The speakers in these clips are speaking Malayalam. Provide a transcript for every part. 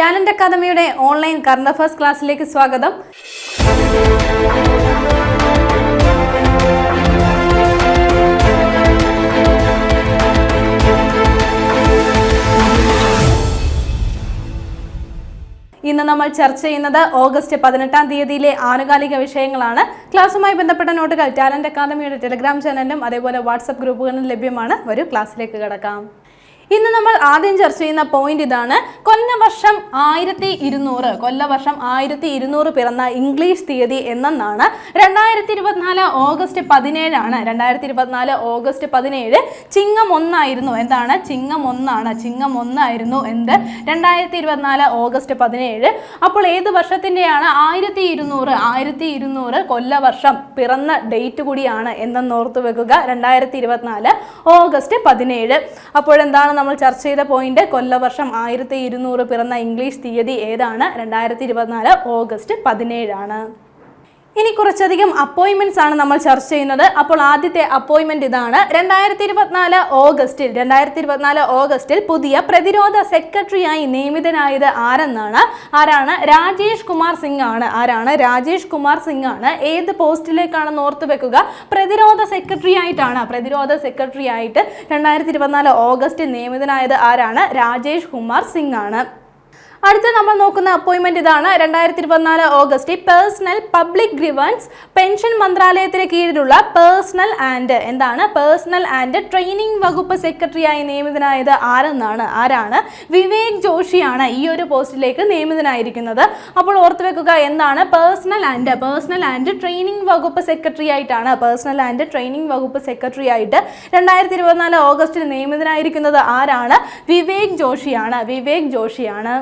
ടാലന്റ് അക്കാദമിയുടെ ഓൺലൈൻ കറണ്ട് അഫയേഴ്സ് ക്ലാസ്സിലേക്ക് സ്വാഗതം. ഇന്ന് നമ്മൾ ചർച്ച ചെയ്യുന്നത് ഓഗസ്റ്റ് പതിനെട്ടാം തീയതിയിലെ ആനുകാലിക വിഷയങ്ങളാണ്. ക്ലാസ്സുമായി ബന്ധപ്പെട്ട നോട്ടുകൾ ടാലന്റ് അക്കാദമിയുടെ ടെലിഗ്രാം ചാനലിലും അതേപോലെ വാട്സപ്പ് ഗ്രൂപ്പുകളിലും ലഭ്യമാണ്. ഒരു ക്ലാസ്സിലേക്ക് കിടക്കാം. ഇന്ന് നമ്മൾ ആദ്യം ചർച്ച ചെയ്യുന്ന പോയിന്റ് ഇതാണ്. കൊല്ലവർഷം ആയിരത്തി ഇരുന്നൂറ് കൊല്ലവർഷം ആയിരത്തി ഇരുന്നൂറ് പിറന്ന ഇംഗ്ലീഷ് തീയതി എന്നാണ് രണ്ടായിരത്തി ഇരുപത്തിനാല് ഓഗസ്റ്റ് പതിനേഴാണ്. രണ്ടായിരത്തി ഇരുപത്തിനാല് ഓഗസ്റ്റ് പതിനേഴ് ചിങ്ങം ഒന്നായിരുന്നു. എന്താണ്? ചിങ്ങം ഒന്നാണ്. ചിങ്ങം ഒന്നായിരുന്നു എന്ത്? രണ്ടായിരത്തി ഇരുപത്തിനാല് ഓഗസ്റ്റ് പതിനേഴ്. അപ്പോൾ ഏത് വർഷത്തിന്റെയാണ് ആയിരത്തി ഇരുന്നൂറ് ആയിരത്തി ഇരുന്നൂറ് കൊല്ലവർഷം പിറന്ന ഡേറ്റ് കൂടിയാണ് എന്നെന്ന് ഓർത്തു വെക്കുക. രണ്ടായിരത്തി ഇരുപത്തിനാല് ഓഗസ്റ്റ് പതിനേഴ്. അപ്പോഴെന്താണ് നമ്മൾ ചർച്ച ചെയ്ത പോയിന്റ് കൊല്ലവർഷം ആയിരത്തി ഇരുന്നൂറ് പിറന്ന ഇംഗ്ലീഷ് തീയതി ഏതാണ്? രണ്ടായിരത്തി ഇരുപത്തിനാല് ഓഗസ്റ്റ് പതിനേഴാണ്. ഇനി കുറച്ചധികം അപ്പോയിൻമെന്റ്സ് ആണ് നമ്മൾ ചർച്ച ചെയ്യുന്നത്. അപ്പോൾ ആദ്യത്തെ അപ്പോയിൻമെന്റ് ഇതാണ്. രണ്ടായിരത്തി ഇരുപത്തിനാല് ഓഗസ്റ്റിൽ രണ്ടായിരത്തി ഇരുപത്തിനാല് ഓഗസ്റ്റിൽ പുതിയ പ്രതിരോധ സെക്രട്ടറിയായി നിയമിതനായത് ആരെന്നാണ്? ആരാണ്? രാജേഷ് കുമാർ സിംഗ് ആണ്. ആരാണ്? രാജേഷ് കുമാർ സിംഗ് ആണ്. ഏത് പോസ്റ്റിലേക്കാണെന്ന് ഓർത്തു വെക്കുക. പ്രതിരോധ സെക്രട്ടറി ആയിട്ടാണ് പ്രതിരോധ സെക്രട്ടറി ആയിട്ട് രണ്ടായിരത്തി ഇരുപത്തിനാല് ഓഗസ്റ്റിൽ നിയമിതനായത് ആരാണ്? രാജേഷ് കുമാർ സിംഗ് ആണ്. അടുത്ത നമ്മൾ നോക്കുന്ന അപ്പോയിന്റ്മെന്റ് ഇതാണ്. രണ്ടായിരത്തി ഇരുപത്തിനാല് August personnel public grievance pension മന്ത്രാലയത്തിന് കീഴിലുള്ള പേഴ്സണൽ ആൻഡ് എന്താണ്? പേഴ്സണൽ ആൻഡ് ട്രെയിനിങ് വകുപ്പ് സെക്രട്ടറിയായി നിയമിതനായത് ആരെന്നാണ്? ആരാണ്? വിവേക് ജോഷിയാണ് ഈ ഒരു പോസ്റ്റിലേക്ക് നിയമിതനായിരിക്കുന്നത്. അപ്പോൾ ഓർത്തു വെക്കുക എന്താണ്? Personnel and personnel and training വകുപ്പ് സെക്രട്ടറി ആയിട്ടാണ് പേഴ്സണൽ ആൻഡ് ട്രെയിനിങ് വകുപ്പ് സെക്രട്ടറി ആയിട്ട് രണ്ടായിരത്തി ഇരുപത്തിനാല് ഓഗസ്റ്റിൽ നിയമിതനായിരിക്കുന്നത് ആരാണ്? വിവേക് ജോഷിയാണ്. വിവേക് ജോഷിയാണ്.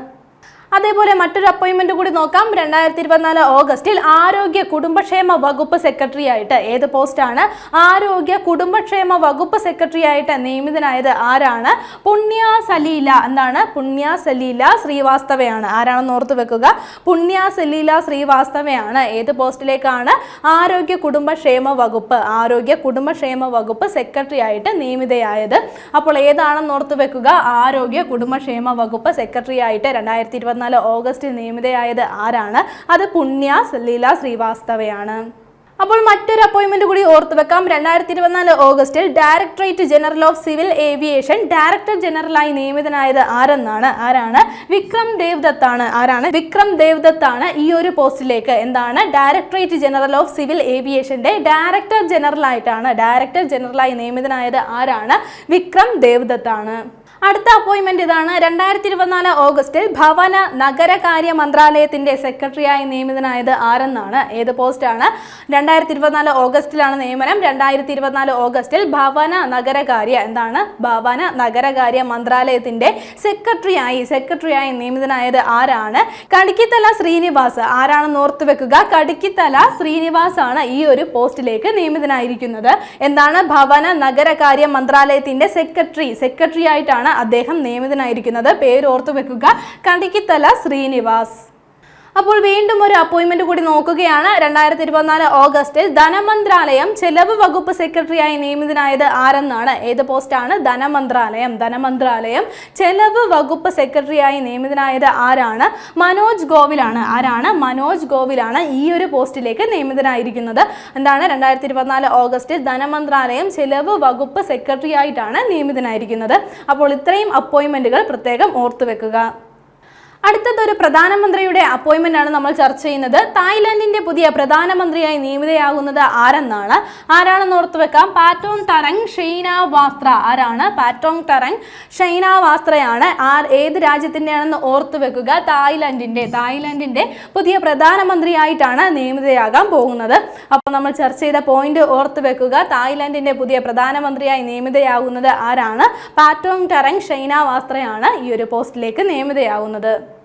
അതേപോലെ മറ്റൊരു അപ്പോയിന്റ്മെന്റ് കൂടി നോക്കാം. രണ്ടായിരത്തി ഇരുപത്തിനാല് ഓഗസ്റ്റിൽ ആരോഗ്യ കുടുംബക്ഷേമ വകുപ്പ് സെക്രട്ടറി ആയിട്ട് ഏത് പോസ്റ്റാണ്? ആരോഗ്യ കുടുംബക്ഷേമ വകുപ്പ് സെക്രട്ടറി ആയിട്ട് നിയമിതനായത് ആരാണ്? പുണ്യ സലീല എന്താണ് പുണ്യ സലീല ശ്രീവാസ്തവയാണ്. ആരാണെന്ന് ഓർത്ത് വെക്കുക. പുണ്യ സലീല ശ്രീവാസ്തവയാണ്. ഏത് പോസ്റ്റിലേക്കാണ്? ആരോഗ്യ കുടുംബക്ഷേമ വകുപ്പ് ആരോഗ്യ കുടുംബക്ഷേമ വകുപ്പ് സെക്രട്ടറി ആയിട്ട് നിയമിതയായത്. അപ്പോൾ ഏതാണെന്ന് ഓർത്ത് വെക്കുക? ആരോഗ്യ കുടുംബക്ഷേമ വകുപ്പ് സെക്രട്ടറി ആയിട്ട് രണ്ടായിരത്തി ഇരുപത്തിനാല് ഓഗസ്റ്റിൽ നിയമിതയായത് ആരാണ്? അത് പുണ്യ ലീല ശ്രീവാസ്തവയാണ്. അപ്പോൾ മറ്റൊരു അപ്പോയിന്റ്മെന്റ് കൂടി ഓർത്തു വെക്കാം. രണ്ടായിരത്തി ഇരുപത്തിനാല് ഓഗസ്റ്റിൽ directorate general of civil aviation director ജനറലായി നിയമിതനായത് ആരെന്നാണ്? ആരാണ്? വിക്രം ദേവ്ദത്ത് ആരാണ്? വിക്രം ദേവ്ദത്ത് ഈ ഒരു പോസ്റ്റിലേക്ക്. എന്താണ്? ഡയറക്ടറേറ്റ് ജനറൽ ഓഫ് സിവിൽ ഏവിയേഷന്റെ ഡയറക്ടർ ജനറൽ ആയിട്ടാണ് ഡയറക്ടർ ജനറലായി നിയമിതനായത് ആരാണ്? വിക്രം ദേവ്ദത്ത് ആണ് അടുത്ത അപ്പോയിന്റ്മെന്റ് ഇതാണ്. രണ്ടായിരത്തി ഇരുപത്തിനാല് ഓഗസ്റ്റിൽ ഭവന നഗരകാര്യ മന്ത്രാലയത്തിന്റെ സെക്രട്ടറിയായി നിയമിതനായത് ആരെന്നാണ്? ഏത് പോസ്റ്റാണ് രണ്ടായിരത്തി ഇരുപത്തിനാല് ഓഗസ്റ്റിലാണ് നിയമനം. രണ്ടായിരത്തി ഇരുപത്തിനാല് ഓഗസ്റ്റിൽ ഭവന നഗരകാര്യ എന്താണ്? ഭവന നഗരകാര്യ മന്ത്രാലയത്തിന്റെ സെക്രട്ടറിയായി സെക്രട്ടറിയായി നിയമിതനായത് ആരാണ്? കടിക്കിത്തല ശ്രീനിവാസ് ആരാണെന്ന് ഓർത്തു വെക്കുക. കടിക്കിത്തല ശ്രീനിവാസ് ആണ് ഈ ഒരു പോസ്റ്റിലേക്ക് നിയമിതനായിരിക്കുന്നത്. എന്താണ്? ഭവന നഗരകാര്യ മന്ത്രാലയത്തിന്റെ സെക്രട്ടറി. സെക്രട്ടറി ആയിട്ടാണ് അദ്ദേഹം നിയമിതനായിരിക്കുന്നത്. പേര് ഓർത്തു വെക്കുക. കടിക്കിത്തല ശ്രീനിവാസ്. അപ്പോൾ വീണ്ടും ഒരു അപ്പോയിൻമെന്റ് കൂടി നോക്കുകയാണ്. രണ്ടായിരത്തി ഇരുപത്തിനാല് ഓഗസ്റ്റിൽ ധനമന്ത്രാലയം ചെലവ് വകുപ്പ് സെക്രട്ടറിയായി നിയമിതനായത് ആരെന്നാണ്? ഏത് പോസ്റ്റാണ് ധനമന്ത്രാലയം. ധനമന്ത്രാലയം ചെലവ് വകുപ്പ് സെക്രട്ടറിയായി നിയമിതനായത് ആരാണ്? മനോജ് ഗോവിലാണ്. ആരാണ്? മനോജ് ഗോവിലാണ് ഈ ഒരു പോസ്റ്റിലേക്ക് നിയമിതനായിരിക്കുന്നത്. എന്താണ്? രണ്ടായിരത്തി ഇരുപത്തിനാല് ഓഗസ്റ്റിൽ ധനമന്ത്രാലയം ചെലവ് വകുപ്പ് സെക്രട്ടറി ആയിട്ടാണ് നിയമിതനായിരിക്കുന്നത്. അപ്പോൾ ഇത്രയും അപ്പോയിൻമെന്റുകൾ പ്രത്യേകം ഓർത്തു വെക്കുക അടുത്തത് ഒരു പ്രധാനമന്ത്രിയുടെ അപ്പോയിൻമെന്റ് ആണ് നമ്മൾ ചർച്ച ചെയ്യുന്നത്. തായ്ലാന്റിന്റെ പുതിയ പ്രധാനമന്ത്രിയായി നിയമിതയാകുന്നത് ആരെന്നാണ്? ആരാണെന്ന് ഓർത്തു വെക്കാം. പാറ്റോങ് തറങ് ഷെയ്ന വാസ്ത്ര ആരാണ്? പാറ്റോങ് തറങ് ഷെയ്ന വാസ്ത്രയാണ് ആർ ഏത് രാജ്യത്തിന്റെയാണെന്ന് ഓർത്തു വെക്കുക. തായ്ലാന്റിന്റെ തായ്ലാന്റിന്റെ പുതിയ പ്രധാനമന്ത്രിയായിട്ടാണ് നിയമിതയാകാൻ പോകുന്നത്. അപ്പോൾ നമ്മൾ ചർച്ച ചെയ്ത പോയിന്റ് ഓർത്തു വെക്കുക. തായ്ലാന്റിന്റെ പുതിയ പ്രധാനമന്ത്രിയായി നിയമിതയാകുന്നത് ആരാണ്? പാറ്റോങ് ടറങ് ഷെയ്ന വാസ്ത്രയാണ് ഈ ഒരു പോസ്റ്റിലേക്ക് നിയമിതയാകുന്നത്.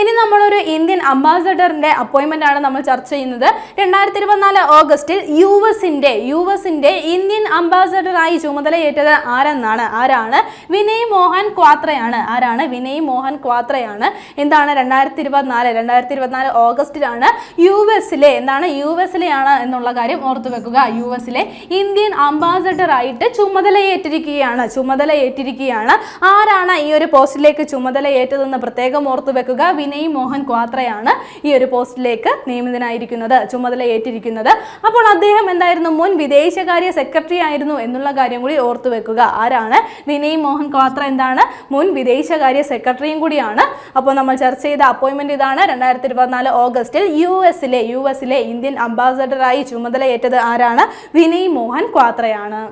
ഇനി നമ്മളൊരു ഇന്ത്യൻ അംബാസഡറിന്റെ അപ്പോയിന്റ്മെന്റ് ആണ് നമ്മൾ ചർച്ച ചെയ്യുന്നത്. രണ്ടായിരത്തി ഇരുപത്തിനാല് ഓഗസ്റ്റിൽ യു എസിന്റെ യു എസിന്റെ ഇന്ത്യൻ അംബാസഡറായി ചുമതലയേറ്റത് ആരെന്നാണ്? ആരാണ്? വിനയ് മോഹൻ ക്വാത്രയാണ്. ആരാണ്? വിനയ് മോഹൻ ക്വാത്രയാണ്. എന്താണ് രണ്ടായിരത്തി ഇരുപത്തിനാല് രണ്ടായിരത്തി ഇരുപത്തിനാല് ഓഗസ്റ്റിലാണ് യു എസിലെ എന്താണ് യു എസിലെയാണ് എന്നുള്ള കാര്യം ഓർത്തു വെക്കുക. യു എസിലെ ഇന്ത്യൻ അംബാസഡറായിട്ട് ചുമതലയേറ്റിരിക്കുകയാണ് ചുമതലയേറ്റിരിക്കുകയാണ്. ആരാണ് ഈ ഒരു പോസ്റ്റിലേക്ക് ചുമതലയേറ്റതെന്ന് പ്രത്യേകം ഓർത്തു വെക്കുക. വിനയ് മോഹൻ ക്വാത്രയാണ് ഈ ഒരു പോസ്റ്റിലേക്ക് നിയമിതനായിരിക്കുന്നത് ചുമതല ഏറ്റിരിക്കുന്നത്. അപ്പോൾ അദ്ദേഹം എന്തായിരുന്നു? മുൻ വിദേശകാര്യ സെക്രട്ടറി ആയിരുന്നു എന്നുള്ള കാര്യം കൂടി ഓർത്തു വെക്കുക. ആരാണ്? വിനയ് മോഹൻ ക്വാത്ര എന്താണ്? മുൻ വിദേശകാര്യ സെക്രട്ടറിയും കൂടിയാണ്. അപ്പോൾ നമ്മൾ ചർച്ച ചെയ്ത അപ്പോയിൻമെന്റ് ഇതാണ്. രണ്ടായിരത്തി ഇരുപത്തിനാല് ഓഗസ്റ്റിൽ യു എസിലെ യു എസിലെ ഇന്ത്യൻ അംബാസഡറായി ചുമതലയേറ്റത് ആരാണ്? വിനയ് മോഹൻ ക്വാത്രയാണ്.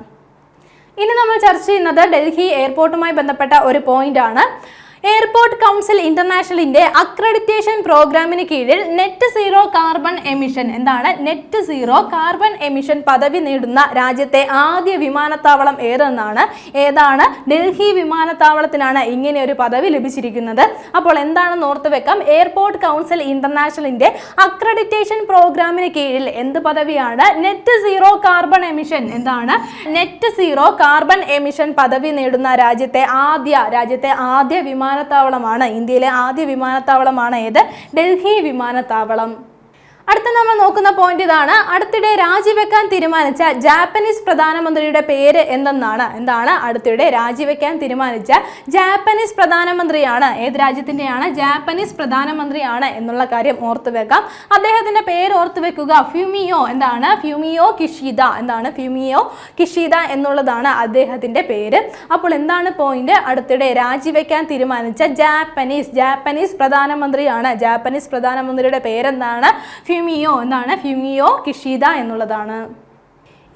ഇനി നമ്മൾ ചർച്ച ചെയ്യുന്നത് ഡൽഹി എയർപോർട്ടുമായി ബന്ധപ്പെട്ട ഒരു പോയിന്റ് ആണ് എയർപോർട്ട് കൗൺസിൽ ഇന്റർനാഷണലിന്റെ അക്രഡിറ്റേഷൻ പ്രോഗ്രാമിന് കീഴിൽ നെറ്റ് സീറോ കാർബൺ എമിഷൻ എന്താണ് നെറ്റ് സീറോ കാർബൺ എമിഷൻ പദവി നേടുന്ന രാജ്യത്തെ ആദ്യ വിമാനത്താവളം ഏതെന്നാണ് ഏതാണ് ഡൽഹി വിമാനത്താവളത്തിനാണ് ഇങ്ങനെ ഒരു പദവി ലഭിച്ചിരിക്കുന്നത്. അപ്പോൾ എന്താണെന്ന് ഓർത്ത് വെക്കാം എയർപോർട്ട് കൗൺസിൽ ഇന്റർനാഷണലിന്റെ അക്രഡിറ്റേഷൻ പ്രോഗ്രാമിന് കീഴിൽ എന്ത് പദവിയാണ് നെറ്റ് സീറോ കാർബൺ എമിഷൻ എന്താണ് നെറ്റ് സീറോ കാർബൺ എമിഷൻ പദവി നേടുന്ന രാജ്യത്തെ ആദ്യ രാജ്യത്തെ ആദ്യ വിമാനത്താവളമാണ്. ഇന്ത്യയിലെ ആദ്യ വിമാനത്താവളമാണ് ഏത്? ഡൽഹി വിമാനത്താവളം. അടുത്ത നമ്മൾ നോക്കുന്ന പോയിന്റ് ഇതാണ്. അടുത്തിടെ രാജിവെക്കാൻ തീരുമാനിച്ച ജാപ്പനീസ് പ്രധാനമന്ത്രിയുടെ പേര് എന്തെന്നാണ്? എന്താണ്? അടുത്തിടെ രാജിവെക്കാൻ തീരുമാനിച്ച ജാപ്പനീസ് പ്രധാനമന്ത്രിയാണ്. ഏത് രാജ്യത്തിന്റെയാണ് ജാപ്പനീസ് പ്രധാനമന്ത്രിയാണ് എന്നുള്ള കാര്യം ഓർത്തു വെക്കാം. അദ്ദേഹത്തിന്റെ പേര് ഓർത്തു വെക്കുക. ഫ്യൂമിയോ എന്താണ്? ഫ്യൂമിയോ കിഷിദ എന്താണ്? ഫ്യൂമിയോ കിഷിദ എന്നുള്ളതാണ് അദ്ദേഹത്തിന്റെ പേര്. അപ്പോൾ എന്താണ് പോയിന്റ് അടുത്തിടെ രാജിവെക്കാൻ തീരുമാനിച്ച ജാപ്പനീസ് ജാപ്പനീസ് പ്രധാനമന്ത്രിയാണ്. ജാപ്പനീസ് പ്രധാനമന്ത്രിയുടെ പേരെന്താണ്? ഫ്യൂമിയോ എന്നാണ് ഫ്യൂമിയോ കിഷിദ എന്നുള്ളതാണ്.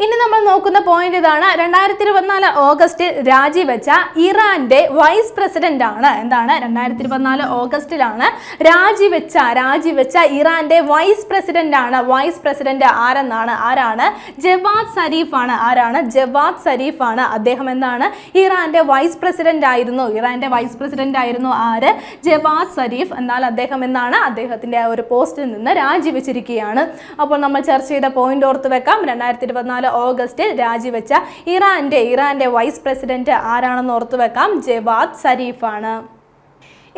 ഇനി നമ്മൾ നോക്കുന്ന പോയിന്റ് ഇതാണ്. രണ്ടായിരത്തി ഇരുപത്തിനാല് ഓഗസ്റ്റിൽ രാജിവെച്ച ഇറാന്റെ വൈസ് പ്രസിഡന്റ് ആണ്. എന്താണ്? രണ്ടായിരത്തി ഇരുപത്തിനാല് ഓഗസ്റ്റിലാണ് രാജിവെച്ച രാജിവെച്ച ഇറാന്റെ വൈസ് പ്രസിഡന്റ് ആണ്. വൈസ് പ്രസിഡന്റ് ആരെന്നാണ്? ആരാണ്? ജവാദ് സരീഫ് ആണ്. ആരാണ്? ജവാദ് സരീഫ് ആണ്. അദ്ദേഹം എന്താണ്? ഇറാന്റെ വൈസ് പ്രസിഡന്റ് ആയിരുന്നു. ഇറാന്റെ വൈസ് പ്രസിഡന്റ് ആയിരുന്നു ആര്? Javad Zarif. എന്നാൽ അദ്ദേഹം എന്നാണ്? അദ്ദേഹത്തിന്റെ ആ ഒരു പോസ്റ്റിൽ നിന്ന് രാജിവെച്ചിരിക്കുകയാണ്. അപ്പോൾ നമ്മൾ ചർച്ച ചെയ്ത പോയിന്റ് ഓർത്ത് വെക്കാം. രണ്ടായിരത്തി ഇരുപത്തിനാല് ഓഗസ്റ്റിൽ രാജിവെച്ച ഇറാന്റെ ഇറാന്റെ വൈസ് പ്രസിഡന്റ് ആരാണെന്ന് ഓർത്തുവെക്കാം? ജവാദ് സരീഫാണ്.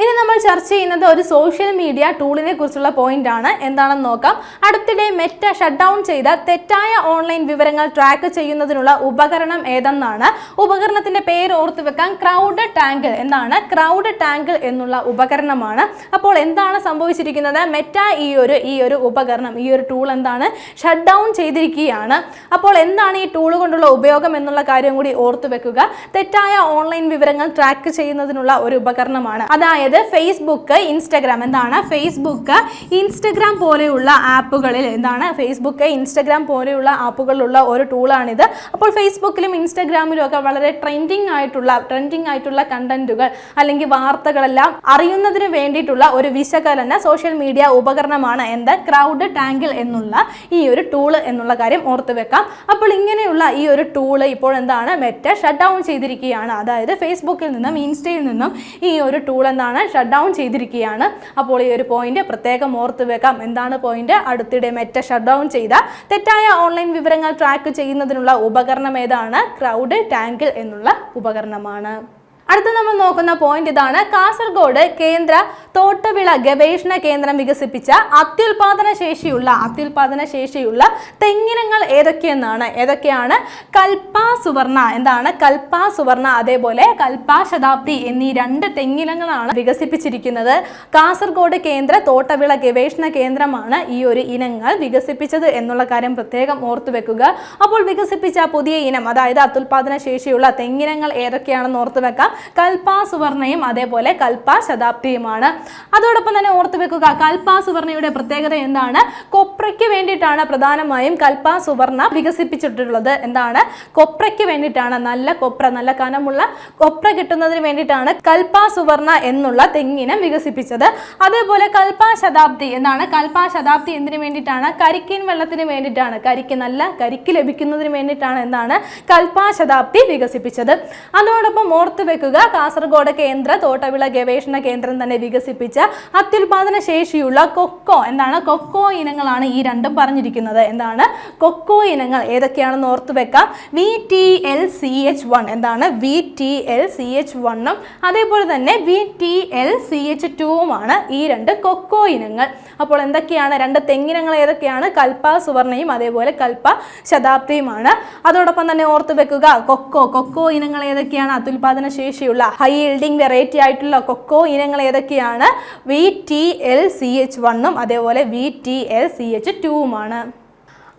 ഇനി നമ്മൾ ചർച്ച ചെയ്യുന്നത് ഒരു സോഷ്യൽ മീഡിയ ടൂളിനെ കുറിച്ചുള്ള പോയിന്റ് ആണ്. എന്താണെന്ന് നോക്കാം. അടുത്തിടെ മെറ്റ ഷട്ട് ഡൗൺ ചെയ്ത തെറ്റായ ഓൺലൈൻ വിവരങ്ങൾ ട്രാക്ക് ചെയ്യുന്നതിനുള്ള ഉപകരണം ഏതെന്നാണ്? ഉപകരണത്തിന്റെ പേര് ഓർത്തു വെക്കാൻ ക്രൗഡ് ടാങ്കിൾ എന്നാണ് ക്രൗഡ് ടാങ്കിൾ എന്നുള്ള ഉപകരണമാണ്. അപ്പോൾ എന്താണ് സംഭവിച്ചിരിക്കുന്നത്? മെറ്റ ഈ ഒരു ഈ ഒരു ഉപകരണം ഈ ഒരു ടൂൾ എന്താണ്? ഷട്ട് ഡൗൺ ചെയ്തിരിക്കുകയാണ്. അപ്പോൾ എന്താണ് ഈ ടൂൾ കൊണ്ടുള്ള ഉപയോഗം എന്നുള്ള കാര്യം കൂടി ഓർത്തു വെക്കുക. തെറ്റായ ഓൺലൈൻ വിവരങ്ങൾ ട്രാക്ക് ചെയ്യുന്നതിനുള്ള ഒരു ഉപകരണമാണ്. അതായത് ഫേസ്ബുക്ക് ഇൻസ്റ്റഗ്രാം എന്താണ്? ഫേസ്ബുക്ക് ഇൻസ്റ്റഗ്രാം പോലെയുള്ള ആപ്പുകളിൽ എന്താണ്? ഫേസ്ബുക്ക് ഇൻസ്റ്റഗ്രാം പോലെയുള്ള ആപ്പുകളിലുള്ള ഒരു ടൂളാണിത് അപ്പോൾ ഫേസ്ബുക്കിലും ഇൻസ്റ്റഗ്രാമിലും ഒക്കെ വളരെ ട്രെൻഡിങ് ആയിട്ടുള്ള ട്രെൻഡിങ് ആയിട്ടുള്ള കണ്ടന്റുകൾ അല്ലെങ്കിൽ വാർത്തകളെല്ലാം അറിയുന്നതിന് വേണ്ടിയിട്ടുള്ള ഒരു വിശകലന സോഷ്യൽ മീഡിയ ഉപകരണമാണ് എന്ത്? ക്രൗഡ് ടാങ്കിൽ എന്നുള്ള ഈ ഒരു ടൂൾ എന്നുള്ള കാര്യം ഓർത്തു വെക്കാം. അപ്പോൾ ഇങ്ങനെയുള്ള ഈ ഒരു ടൂൾ ഇപ്പോൾ എന്താണ്? മെറ്റ ഷട്ട് ഡൗൺ ചെയ്തിരിക്കുകയാണ്. അതായത് ഫേസ്ബുക്കിൽ നിന്നും ഇൻസ്റ്റയിൽ നിന്നും ഈ ഒരു ടൂൾ എന്താണ്? ഷട്ട് ഡൗൺ ചെയ്തിരിക്കുകയാണ്. അപ്പോൾ ഈ ഒരു പോയിന്റ് പ്രത്യേകം ഓർത്ത് വെക്കാം. എന്താണ് പോയിന്റ് അടുത്തിടെ മെറ്റ ഷട്ട് ഡൗൺ ചെയ്ത തെറ്റായ ഓൺലൈൻ വിവരങ്ങൾ ട്രാക്ക് ചെയ്യുന്നതിനുള്ള ഉപകരണം ഏതാണ്? ക്രൗഡ് ടാങ്കിൾ എന്നുള്ള ഉപകരണമാണ്. അടുത്ത നമ്മൾ നോക്കുന്ന പോയിന്റ് ഇതാണ്. കാസർഗോഡ് കേന്ദ്ര തോട്ടവിള ഗവേഷണ കേന്ദ്രം വികസിപ്പിച്ച അത്യുൽപാദന ശേഷിയുള്ള അത്യുൽപാദന ശേഷിയുള്ള തെങ്ങിനങ്ങൾ ഏതൊക്കെയെന്നാണ്? ഏതൊക്കെയാണ്? കൽപ്പാ സുവർണ. എന്താണ്? കൽപ്പാ സുവർണ അതേപോലെ കൽപ്പാ ശതാബ്ദി എന്നീ രണ്ട് തെങ്ങിനങ്ങളാണ് വികസിപ്പിച്ചിരിക്കുന്നത്. കാസർഗോഡ് കേന്ദ്ര തോട്ടവിള ഗവേഷണ കേന്ദ്രമാണ് ഈ ഒരു ഇനങ്ങൾ വികസിപ്പിച്ചത് എന്നുള്ള കാര്യം പ്രത്യേകം ഓർത്തു വെക്കുക. അപ്പോൾ വികസിപ്പിച്ച പുതിയ ഇനം അതായത് അത്യുൽപാദന ശേഷിയുള്ള തെങ്ങിനങ്ങൾ ഏതൊക്കെയാണെന്ന് ഓർത്തു വെക്കാം. കൽപ്പാ സുവർണയും അതേപോലെ കൽപ്പാ ശതാബ്ദിയുമാണ്. അതോടൊപ്പം തന്നെ ഓർത്തു വെക്കുക കൽപ്പാ സുവർണയുടെ പ്രത്യേകത എന്താണ്? കൊപ്രയ്ക്ക് വേണ്ടിയിട്ടാണ് പ്രധാനമായും കൽപ്പാ സുവർണ വികസിപ്പിച്ചിട്ടുള്ളത്. എന്താണ്? കൊപ്രയ്ക്ക് വേണ്ടിയിട്ടാണ് നല്ല കൊപ്ര നല്ല കനമുള്ള കൊപ്ര കിട്ടുന്നതിന് വേണ്ടിയിട്ടാണ് കൽപ്പാ സുവർണ എന്നുള്ള തെങ്ങിനം വികസിപ്പിച്ചത്. അതേപോലെ കൽപ്പാ ശതാബ്ദി എന്താണ്? കൽപ്പാ ശതാബ്ദി എന്തിനു വേണ്ടിയിട്ടാണ്? കരിക്കിൻ വെള്ളത്തിന് വേണ്ടിയിട്ടാണ്. കരിക്ക് നല്ല കരിക്ക് ലഭിക്കുന്നതിന് വേണ്ടിയിട്ടാണ് എന്താണ്? കൽപ്പാ ശതാബ്ദി വികസിപ്പിച്ചത്. അതോടൊപ്പം ഓർത്ത് വെക്കുക കാസർഗോഡ് കേന്ദ്ര തോട്ടവിള ഗവേഷണ കേന്ദ്രം തന്നെ വികസിപ്പിച്ച അത്യുൽപാദന ശേഷിയുള്ള കൊക്കോ എന്താണ് കൊക്കോ ഇനങ്ങളാണ് ഈ രണ്ടും പറഞ്ഞിരിക്കുന്നത്. എന്താണ്? കൊക്കോ ഇനങ്ങൾ ഏതൊക്കെയാണെന്ന് ഓർത്തു വെക്കാം. V T L C H one എന്താണ്? V T L C H വണ്ണും അതേപോലെ തന്നെ V T L C H ടുവുമാണ് ഈ രണ്ട് കൊക്കോ ഇനങ്ങൾ. അപ്പോൾ എന്തൊക്കെയാണ്? രണ്ട് തെങ്ങിനങ്ങൾ ഏതൊക്കെയാണ്? കൽപ്പ സുവർണയും അതേപോലെ കൽപ്പ ശതാബ്ദിയുമാണ്. അതോടൊപ്പം തന്നെ ഓർത്തു വെക്കുക. കൊക്കോ കൊക്കോ ഇനങ്ങൾ ഏതൊക്കെയാണ്? അത്യുൽപാദന ശേഷിയുള്ള ഹൈ ഇൽഡിംഗ് വെറൈറ്റി ആയിട്ടുള്ള കൊക്കോ ഇനങ്ങൾ ഏതൊക്കെയാണ്? V T L C H വണ്ണും അതേപോലെ V T L C H ടുവുമാണ്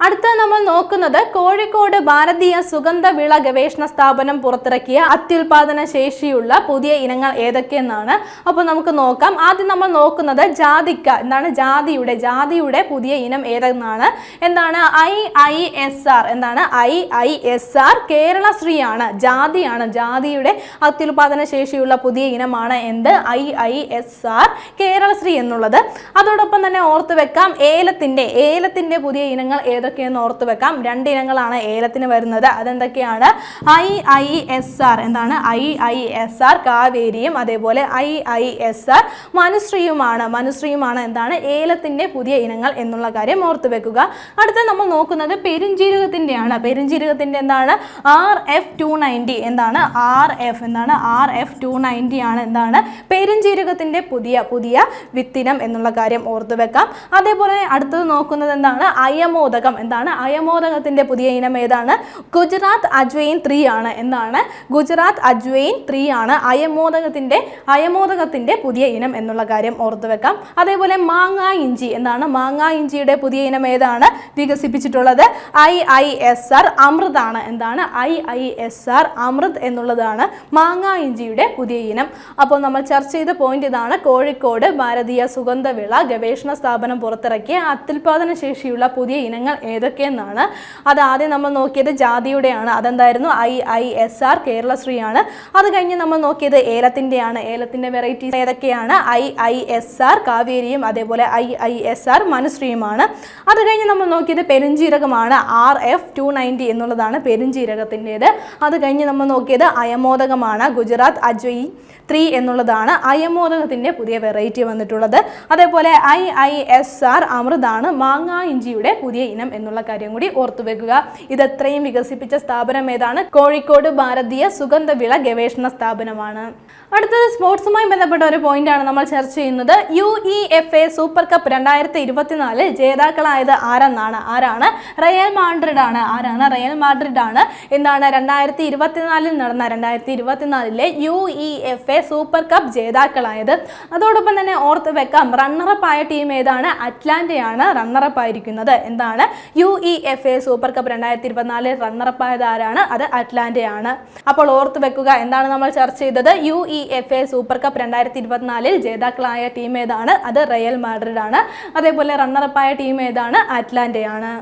അടുത്ത നമ്മൾ നോക്കുന്നത് കോഴിക്കോട് ഭാരതീയ സുഗന്ധ വിള ഗവേഷണ സ്ഥാപനം പുറത്തിറക്കിയ അത്യുൽപാദന ശേഷിയുള്ള പുതിയ ഇനങ്ങൾ ഏതൊക്കെയെന്നാണ്. അപ്പോൾ നമുക്ക് നോക്കാം. ആദ്യം നമ്മൾ നോക്കുന്നത് ജാതിക്ക. എന്താണ് ജാതിയുടെ ജാതിയുടെ പുതിയ ഇനം ഏതെന്നാണ്. എന്താണ് ഐ ഐ എസ് ആർ. എന്താണ് I I S R. Kerala ശ്രീയാണ് ജാതിയാണ്. ജാതിയുടെ അത്യുൽപാദന ശേഷിയുള്ള പുതിയ ഇനമാണ് എന്ത്? I I S R. Keralashree എന്നുള്ളത്. അതോടൊപ്പം തന്നെ ഓർത്ത് വെക്കാം ഏലത്തിന്റെ ഏലത്തിന്റെ പുതിയ ഇനങ്ങൾ ഏതൊക്കെയെന്ന് ഓർത്ത് വെക്കാം. രണ്ട് ഇനങ്ങളാണ് ഏലത്തിന് വരുന്നത്. അതെന്തൊക്കെയാണ്? I I S R. എന്താണ്? ഐ ഐ എസ് ആർ കാവേരിയും അതേപോലെ ഐ ഐ എസ് ആർ മനുശ്രീയുമാണ്. മനുശ്രീയുമാണ് എന്താണ്? ഏലത്തിന്റെ പുതിയ ഇനങ്ങൾ എന്നുള്ള കാര്യം ഓർത്ത് വെക്കുക. അടുത്ത നമ്മൾ നോക്കുന്നത് പെരുംജീരകത്തിന്റെയാണ് പെരുംജീരകത്തിന്റെ എന്താണ്? R F two ninety. എന്താണ്? R F. എന്താണ്? ആർ എഫ് ടു നയന്റി ആണ് എന്താണ്? പെരുംജീരകത്തിന്റെ പുതിയ പുതിയ വിത്തിനം എന്നുള്ള കാര്യം ഓർത്ത് വെക്കാം. അതേപോലെ അടുത്തത് നോക്കുന്നത് എന്താണ്? അയമോദകം. എന്താണ്? അയമോദകത്തിന്റെ പുതിയ ഇനം ഏതാണ്? ഗുജറാത്ത് അജ്വൈൻ ത്രീ ആണ്. എന്താണ്? ഗുജറാത്ത് അജ്വൈൻ ത്രീ ആണ് അയമോദകത്തിന്റെ അയമോദകത്തിന്റെ പുതിയ ഇനം എന്നുള്ള കാര്യം ഓർത്തു വെക്കാം. അതേപോലെ മാങ്ങാ ഇഞ്ചി. എന്താണ്? മാങ്ങാ ഇഞ്ചിയുടെ പുതിയ ഇനം ഏതാണ്? വികസിപ്പിച്ചിട്ടുള്ളത് I I S R Amrit ആണ്. എന്താണ്? I I S R Amrit എന്നുള്ളതാണ് മാങ്ങാ ഇഞ്ചിയുടെ പുതിയ ഇനം. അപ്പോൾ നമ്മൾ ചർച്ച ചെയ്ത പോയിന്റ് ഇതാണ് കോഴിക്കോട് ഭാരതീയ സുഗന്ധവിള ഗവേഷണ സ്ഥാപനം പുറത്തിറക്കിയ അത്യുൽപാദന ശേഷിയുള്ള പുതിയ ഇനങ്ങൾ ഏതൊക്കെയെന്നാണ്. അത് ആദ്യം നമ്മൾ നോക്കിയത് ജാതിയുടെയാണ്. അതെന്തായിരുന്നു? ഐ ഐ എസ് ആർ കേരളശ്രീയാണ് അത് കഴിഞ്ഞ് നമ്മൾ നോക്കിയത് ഏലത്തിന്റെയാണ്. ഏലത്തിന്റെ വെറൈറ്റീസ് ഏതൊക്കെയാണ്? ഐ ഐ എസ് ആർ കാവേരിയും അതേപോലെ ഐ ഐ എസ് ആർ മനുശ്രീയുമാണ്. അത് കഴിഞ്ഞ് നമ്മൾ നോക്കിയത് പെരുംജീരകമാണ്. ആർ എഫ് ടു നയന്റി എന്നുള്ളതാണ് പെരുംജീരകത്തിന്റേത്. അത് കഴിഞ്ഞ് നമ്മൾ നോക്കിയത് അയമോദകമാണ്. ഗുജറാത്ത് അജ്വയി ത്രീ എന്നുള്ളതാണ് അയമോദകത്തിന്റെ പുതിയ വെറൈറ്റി വന്നിട്ടുള്ളത്. അതേപോലെ ഐ ഐ എസ് ആർ അമൃതാണ്. മാങ്ങാ ഇഞ്ചിയുടെ പുതിയ ഇനം എന്നുള്ള കാര്യം കൂടി ഓർത്തു വെക്കുക. ഇതെത്രയും വികസിപ്പിച്ച സ്ഥാപനം ഏതാണ്? കോഴിക്കോട് ഭാരതീയ സുഗന്ധവിള ഗവേഷണ സ്ഥാപനമാണ്. അടുത്തത് സ്പോർട്സുമായി ബന്ധപ്പെട്ട ഒരു പോയിന്റ് ആണ് നമ്മൾ ചർച്ച ചെയ്യുന്നത്. U E F A super cup രണ്ടായിരത്തി ഇരുപത്തിനാലിൽ ജേതാക്കളായത് ആരെന്നാണ്? ആരാണ്? റയൽ മാഡ്രിഡ് ആണ് ആരാണ്? റയൽ മാഡ്രിഡ് ആണ് എന്താണ്? രണ്ടായിരത്തി ഇരുപത്തിനാലിൽ നടന്ന രണ്ടായിരത്തി ഇരുപത്തിനാലിലെ U E F A super cup ജേതാക്കളായത്. അതോടൊപ്പം തന്നെ ഓർത്ത് വെക്കാം റണ്ണറപ്പ് ആയ ടീം ഏതാണ്? അറ്റ്ലാന്റയാണ് റണ്ണറപ്പ് ആയിരിക്കുന്നത്. എന്താണ്? U E F A super cup രണ്ടായിരത്തി റണ്ണറപ്പ് ആയത് ആരാണ് അത് അറ്റ്ലാന്റയാണ്. അപ്പോൾ ഓർത്ത് വെക്കുക എന്താണ് നമ്മൾ ചർച്ച ചെയ്തത്? U E F A super cup രണ്ടായിരത്തി ഇരുപത്തിനാലിൽ ജേതാക്കളായ ടീം ഏതാണ്? അത് റയൽ മാഡ്രിഡ് ആണ് അതേപോലെ റണ്ണറപ്പായ ടീം ഏതാണ്? അറ്റ്ലാന്റയാണ്.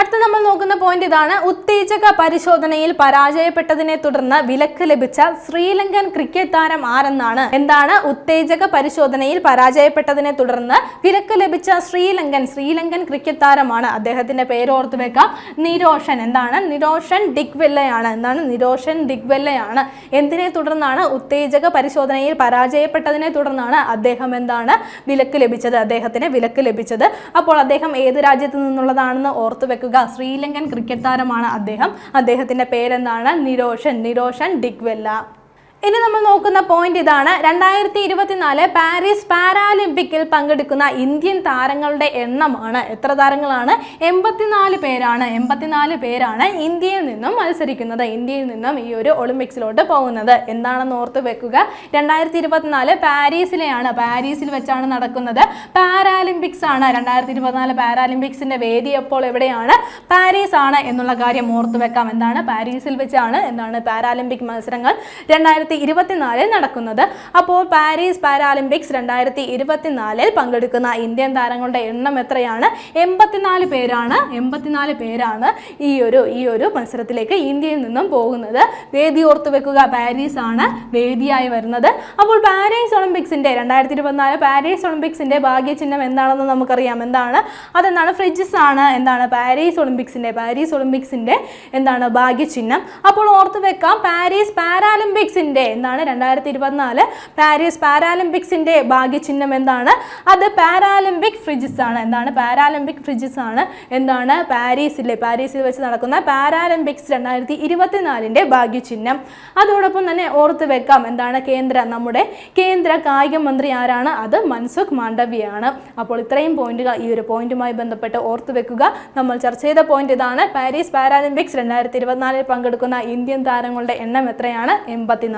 അടുത്ത നമ്മൾ നോക്കുന്ന പോയിന്റ് ഇതാണ്. ഉത്തേജക പരിശോധനയിൽ പരാജയപ്പെട്ടതിനെ തുടർന്ന് വിലക്ക് ലഭിച്ച ശ്രീലങ്കൻ ക്രിക്കറ്റ് താരം ആരെന്നാണ്? എന്താണ് ഉത്തേജക പരിശോധനയിൽ പരാജയപ്പെട്ടതിനെ തുടർന്ന് വിലക്ക് ലഭിച്ച ശ്രീലങ്കൻ ശ്രീലങ്കൻ ക്രിക്കറ്റ് താരമാണ്? അദ്ദേഹത്തിന്റെ പേര് ഓർത്തു വെക്കാം. നിരോഷൻ. എന്താണ്? നിരോഷൻ ഡിഗ്വെല്ലയാണ്. എന്താണ്? നിരോഷൻ ഡിഗ്വെല്ലയാണ്. എന്തിനെ തുടർന്നാണ് ഉത്തേജക പരിശോധനയിൽ പരാജയപ്പെട്ടതിനെ തുടർന്നാണ് അദ്ദേഹം എന്താണ് വിലക്ക് ലഭിച്ചത്? അദ്ദേഹത്തിന് വിലക്ക് ലഭിച്ചത്. അപ്പോൾ അദ്ദേഹം ഏത് രാജ്യത്ത് നിന്നുള്ളതാണെന്ന് ഓർത്തു വെക്കുക ശ്രീലങ്കൻ ക്രിക്കറ്റ് താരമാണ് അദ്ദേഹം. അദ്ദേഹത്തിന്റെ പേരെന്താണ്? നിരോഷൻ. നിരോഷൻ ഡിഗ്വെല്ല. ഇനി നമ്മൾ നോക്കുന്ന പോയിന്റ് ഇതാണ്. രണ്ടായിരത്തി ഇരുപത്തിനാല് പാരീസ് പാരാലിമ്പിക്കിൽ പങ്കെടുക്കുന്ന ഇന്ത്യൻ താരങ്ങളുടെ എണ്ണമാണ്. എത്ര താരങ്ങളാണ്? എൺപത്തിനാല് പേരാണ്. എൺപത്തിനാല് പേരാണ് ഇന്ത്യയിൽ നിന്നും മത്സരിക്കുന്നത്. ഇന്ത്യയിൽ നിന്നും ഈ ഒരു ഒളിമ്പിക്സിലോട്ട് പോകുന്നത്. എന്താണെന്ന് ഓർത്ത് വെക്കുക. രണ്ടായിരത്തി ഇരുപത്തിനാല് പാരീസിലെയാണ് പാരീസിൽ വെച്ചാണ് നടക്കുന്നത്. പാരാലിമ്പിക്സ് ആണ്. രണ്ടായിരത്തി ഇരുപത്തിനാല് പാരാലിമ്പിക്സിന്റെ വേദി അപ്പോൾ എവിടെയാണ്? പാരീസ് ആണ് എന്നുള്ള കാര്യം ഓർത്ത് വെക്കാം. എന്താണ്? പാരീസിൽ വെച്ചാണ് എന്താണ് പാരാലിമ്പിക് മത്സരങ്ങൾ. രണ്ടായിരത്തി ഇരുപത്തിനാലിൽ നടക്കുന്നത്. അപ്പോൾ പാരീസ് പാരാലിമ്പിക്സ് രണ്ടായിരത്തി ഇരുപത്തിനാലിൽ പങ്കെടുക്കുന്ന ഇന്ത്യൻ താരങ്ങളുടെ എണ്ണം എത്രയാണ്? എൺപത്തിനാല് പേരാണ് എൺപത്തിനാല് പേരാണ് ഈ ഒരു ഈ ഒരു മത്സരത്തിലേക്ക് ഇന്ത്യയിൽ നിന്നും പോകുന്നത്. വേദി ഓർത്തു വെക്കുക പാരീസ് ആണ് വേദിയായി വരുന്നത്. അപ്പോൾ പാരീസ് ഒളിമ്പിക്സിന്റെ രണ്ടായിരത്തി ഇരുപത്തിനാല് പാരീസ് ഒളിമ്പിക്സിന്റെ ഭാഗ്യചിഹ്നം എന്താണെന്ന് നമുക്കറിയാം. എന്താണ്? അതെന്താണ്? ഫ്രിഡ്ജസ് ആണ് എന്താണ്? പാരീസ് ഒളിമ്പിക്സിന്റെ പാരീസ് ഒളിമ്പിക്സിന്റെ എന്താണ് ഭാഗ്യചിഹ്നം? അപ്പോൾ ഓർത്തു വെക്കാം പാരീസ് പാരാലിമ്പിക്സിന്റെ പാരീസിന്റെ എന്താണ് രണ്ടായിരത്തി ഇരുപത്തിനാല് പാരീസ് പാരാലിമ്പിക്സിന്റെ ഭാഗ്യചിഹ്നം എന്താണ്? അത് പാരാലിമ്പിക് ഫ്രിഡ്ജസ് ആണ്. എന്താണ്? പാരാലിമ്പിക് ഫ്രിഡ്ജസ് ആണ്. എന്താണ്? പാരീസിലെ പാരീസിൽ വെച്ച് നടക്കുന്ന പാരാലിമ്പിക്സ് രണ്ടായിരത്തി ഇരുപത്തിനാലിന്റെ ഭാഗ്യചിഹ്നം. അതോടൊപ്പം തന്നെ ഓർത്ത് വെക്കാം എന്താണ് കേന്ദ്ര? നമ്മുടെ കേന്ദ്ര കായിക മന്ത്രി ആരാണ്? അത് മൻസുഖ് മാണ്ഡവ്യയാണ് അപ്പോൾ ഇത്രയും പോയിന്റുകൾ ഈ ഒരു പോയിന്റുമായി ബന്ധപ്പെട്ട് ഓർത്ത് വെക്കുക. നമ്മൾ ചർച്ച ചെയ്ത പോയിന്റ് ഇതാണ്. പാരീസ് പാരാലിമ്പിക്സ് രണ്ടായിരത്തി ഇരുപത്തിനാലിൽ പങ്കെടുക്കുന്ന ഇന്ത്യൻ താരങ്ങളുടെ എണ്ണം എത്രയാണ്?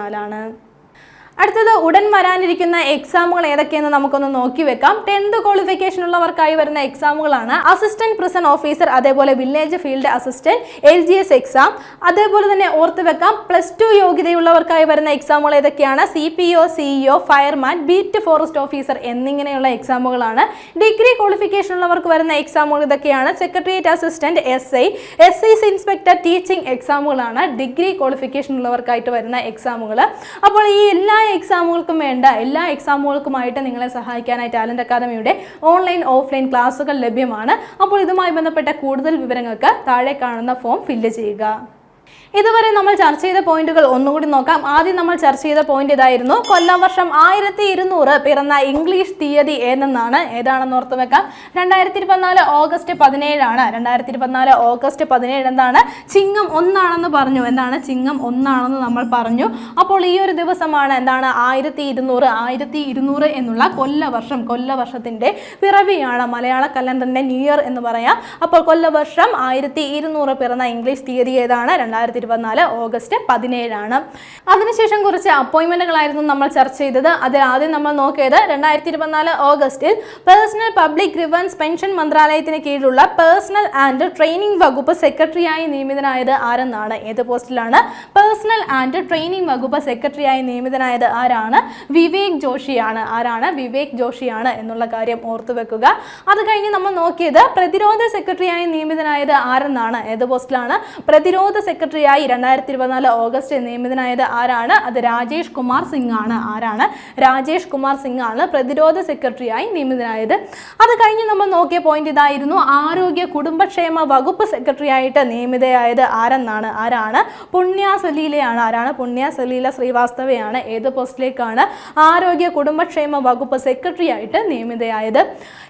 എൺപത്തിനാലാണ് അടുത്തത് ഉടൻ വരാനിരിക്കുന്ന എക്സാമുകൾ ഏതൊക്കെയെന്ന് നമുക്കൊന്ന് നോക്കി വെക്കാം. ടെൻത്ത് ക്വാളിഫിക്കേഷൻ ഉള്ളവർക്കായി വരുന്ന എക്സാമുകളാണ് അസിസ്റ്റന്റ് പ്രിസൺ ഓഫീസർ അതേപോലെ village field assistant L G S exam അതേപോലെ തന്നെ ഓർത്ത് വെക്കാം. പ്ലസ് ടു യോഗ്യതയുള്ളവർക്കായി വരുന്ന എക്സാമുകൾ ഏതൊക്കെയാണ്? C P O CEO fireman beat forest officer എന്നിങ്ങനെയുള്ള എക്സാമുകളാണ് ഡിഗ്രി ക്വാളിഫിക്കേഷൻ ഉള്ളവർക്ക് വരുന്ന എക്സാമുകൾ ഇതൊക്കെയാണ്. Secretariat assistant S I S ice inspector teaching എക്സാമുകളാണ് ഡിഗ്രി ക്വാളിഫിക്കേഷൻ ഉള്ളവർക്കായിട്ട് വരുന്ന എക്സാമുകൾ അപ്പോൾ ഈ എല്ലാ എക്സാമുകൾക്കും വേണ്ട. എല്ലാ എക്സാമുകൾക്കുമായിട്ട് നിങ്ങളെ സഹായിക്കാനായി ടാലന്റ് അക്കാദമിയുടെ ഓൺലൈൻ ഓഫ്ലൈൻ ക്ലാസ്സുകൾ ലഭ്യമാണ്. അപ്പോൾ ഇതുമായി ബന്ധപ്പെട്ട കൂടുതൽ വിവരങ്ങൾക്ക് താഴെ കാണുന്ന ഫോം ഫില്ല് ചെയ്യുക. ഇതുവരെ നമ്മൾ ചർച്ച ചെയ്ത പോയിന്റുകൾ ഒന്നുകൂടി നോക്കാം. ആദ്യം നമ്മൾ ചർച്ച ചെയ്ത പോയിന്റ് ഇതായിരുന്നു. കൊല്ലം വർഷം ആയിരത്തി ഇരുന്നൂറ് പിറന്ന ഇംഗ്ലീഷ് തീയതി ഏതെന്നാണ്? ഏതാണെന്ന് ഓർത്ത് വെക്കാം. രണ്ടായിരത്തി ഇരുപത്തിനാല് ഓഗസ്റ്റ് പതിനേഴാണ്. രണ്ടായിരത്തി ഇരുപത്തിനാല് ഓഗസ്റ്റ് പതിനേഴ് എന്താണ്? ചിങ്ങം ഒന്നാണെന്ന് പറഞ്ഞു. എന്താണ്? ചിങ്ങം ഒന്നാണെന്ന് നമ്മൾ പറഞ്ഞു. അപ്പോൾ ഈ ഒരു ദിവസമാണ് എന്താണ്? ആയിരത്തി ഇരുന്നൂറ് ആയിരത്തി ഇരുന്നൂറ് എന്നുള്ള കൊല്ലവർഷം കൊല്ലവർഷത്തിന്റെ പിറവിയാണ് മലയാള കലണ്ടറിന്റെ ന്യൂ ഇയർ എന്ന് പറയാം. അപ്പോൾ കൊല്ലവർഷം ആയിരത്തി ഇരുന്നൂറ് പിറന്ന ഇംഗ്ലീഷ് തീയതി ഏതാണ്? രണ്ടായിരത്തി ഇരുപത്തിനാല് ഓഗസ്റ്റ് പതിനേഴാണ്. അതിനുശേഷം കുറച്ച് അപ്പോയിന്റ്മെന്റുകളായിരുന്നു നമ്മൾ ചർച്ച ചെയ്തത്. അതിൽ ആദ്യം നമ്മൾ നോക്കിയത് രണ്ടായിരത്തി ഇരുപത്തിനാല് ഓഗസ്റ്റിൽ പേഴ്സണൽ പബ്ലിക് ഗ്രിവൻസ് പെൻഷൻ മന്ത്രാലയത്തിന് കീഴിലുള്ള പേഴ്സണൽ ആൻഡ് ട്രെയിനിങ് വകുപ്പ് സെക്രട്ടറിയായി നിയമിതനായത് ആരെന്നാണ്? ഏത് പോസ്റ്റിലാണ്? പേഴ്സണൽ ആൻഡ് ട്രെയിനിങ് വകുപ്പ് സെക്രട്ടറിയായി നിയമിതനായത് ആരാണ്? വിവേക് ജോഷിയാണ്. ആരാണ് വിവേക് ജോഷിയാണ് എന്നുള്ള കാര്യം ഓർത്തു വെക്കുക. അത് കഴിഞ്ഞ് നമ്മൾ നോക്കിയത് പ്രതിരോധ സെക്രട്ടറിയായി നിയമിതനായത് ആരെന്നാണ്? ഏത് പോസ്റ്റിലാണ്? പ്രതിരോധ സെക്രട്ടറിയായി രണ്ടായിരത്തി ഇരുപത്തിനാല് ഓഗസ്റ്റ് നിയമിതനായത് ആരാണ്? അത് രാജേഷ് കുമാർ സിംഗ് ആണ് ആരാണ്? രാജേഷ് കുമാർ സിംഗ് ആണ് പ്രതിരോധ സെക്രട്ടറിയായി നിയമിതനായത്. അത് കഴിഞ്ഞ് നമ്മൾ നോക്കിയ പോയിന്റ് ഇതായിരുന്നു. ആരോഗ്യ കുടുംബക്ഷേമ വകുപ്പ് സെക്രട്ടറി ആയിട്ട് നിയമിതയായത് ആരെന്നാണ്? ആരാണ്? പുണ്യ സലീലയാണ്. ആരാണ്? പുണ്യ സലീല ശ്രീവാസ്തവയാണ്. ഏത് പോസ്റ്റിലേക്കാണ്? ആരോഗ്യ കുടുംബക്ഷേമ വകുപ്പ് സെക്രട്ടറി ആയിട്ട് നിയമിതയായത്.